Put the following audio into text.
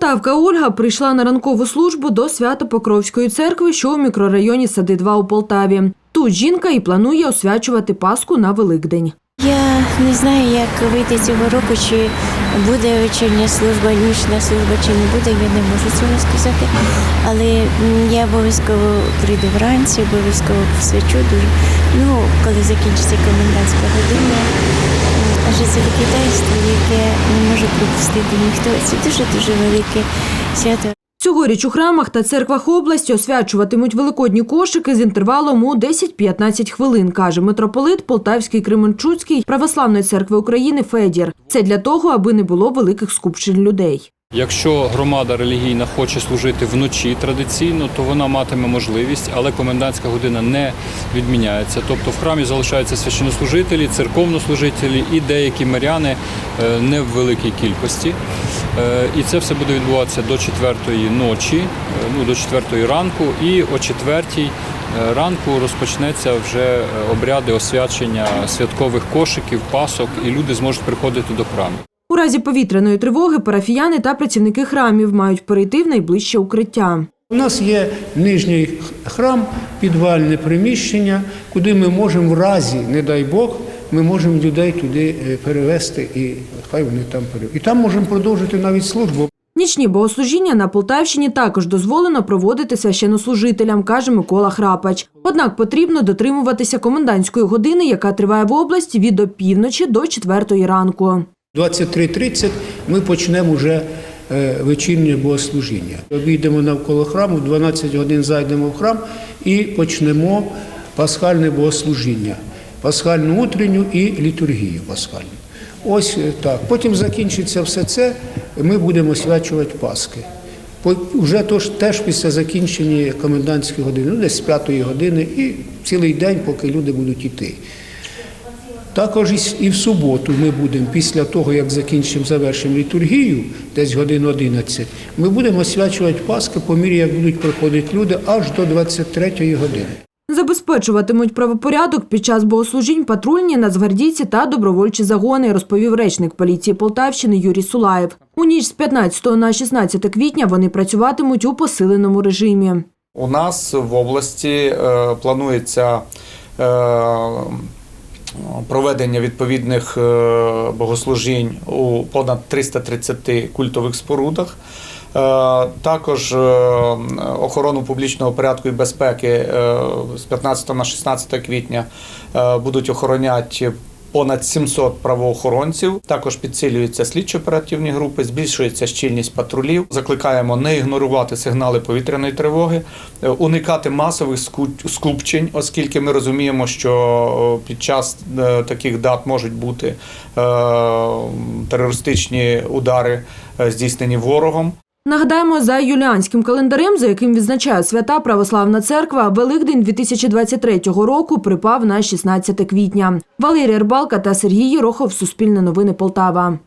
Полтавка Ольга прийшла на ранкову службу до Свято-Покровської церкви, що у мікрорайоні Сади 2 у Полтаві. Тут жінка і планує освячувати Пасху на Великдень. Я не знаю, як вийти цього року, чи буде вечірня служба, нічна служба, чи не буде, я не можу цього сказати. Але я обов'язково прийду вранці, обов'язково посвячу дуже. Ну, коли закінчиться комендантська година. М, це таке яке не може пропустити ніхто. Це дуже-дуже велике свято. Цьогоріч у храмах та церквах області освячуватимуть великодні кошики з інтервалом у 10-15 хвилин, каже митрополит Полтавський Кременчуцький православної церкви України Федір. Це для того, аби не було великих скупчень людей. Якщо громада релігійна хоче служити вночі традиційно, то вона матиме можливість, але комендантська година не відміняється. Тобто в храмі залишаються священнослужителі, церковнослужителі і деякі миряни е, не в великій кількості. Е, І це все буде відбуватися до четвертої ночі, е, ну до четвертої ранку, і о четвертій ранку розпочнеться вже обряди освячення святкових кошиків, пасок, і люди зможуть приходити до храму. У разі повітряної тривоги парафіяни та працівники храмів мають перейти в найближче укриття. У нас є нижній храм, підвальне приміщення, куди ми можемо в разі, не дай Бог, ми можемо людей туди е, перевезти і хай вони там перевезуть. І там можемо продовжити навіть службу. Нічні богослужіння на Полтавщині також дозволено проводити священнослужителям, каже Микола Храпач. Однак потрібно дотримуватися комендантської години, яка триває в області від опівночі до четвертої ранку. 23.30 ми почнемо вже е, вечірнє богослужіння. Обійдемо навколо храму, в 12 годин зайдемо в храм і почнемо пасхальне богослужіння, пасхальну утренню і літургію пасхальну. Ось е, так. Потім закінчиться все це, ми будемо свячувати Пасхи. Вже тож, теж після закінчення комендантської години, ну десь з п'ятої години, і цілий день, поки люди будуть йти. Також і і в суботу ми будемо, після того, як закінчимо, завершимо літургію, десь годин 11, ми будемо освячувати Пасхи по мірі, як будуть приходити люди, аж до 23 години. Забезпечуватимуть правопорядок під час богослужінь патрульні, нацгвардійці та добровольчі загони, розповів речник поліції Полтавщини Юрій Сулаєв. У ніч з 15 на 16 квітня вони працюватимуть у посиленому режимі. У нас в області е, планується е, проведення відповідних е, богослужінь у понад 330 культових спорудах. Е, Також е, охорону публічного порядку і безпеки з 15 на 16 квітня будуть охороняти понад 700 правоохоронців. Також підсилюються слідчо-оперативні групи, збільшується щільність патрулів. Закликаємо не ігнорувати сигнали повітряної тривоги, е, уникати масових скупчень, оскільки ми розуміємо, що е, під час е, таких дат можуть бути терористичні удари, здійснені ворогом. Нагадаємо, за юліанським календарем, за яким відзначає свята Православна церква, Великдень 2023 року припав на 16 квітня. Валерія Рбалка та Сергій Єрохов, Суспільне новини Полтава.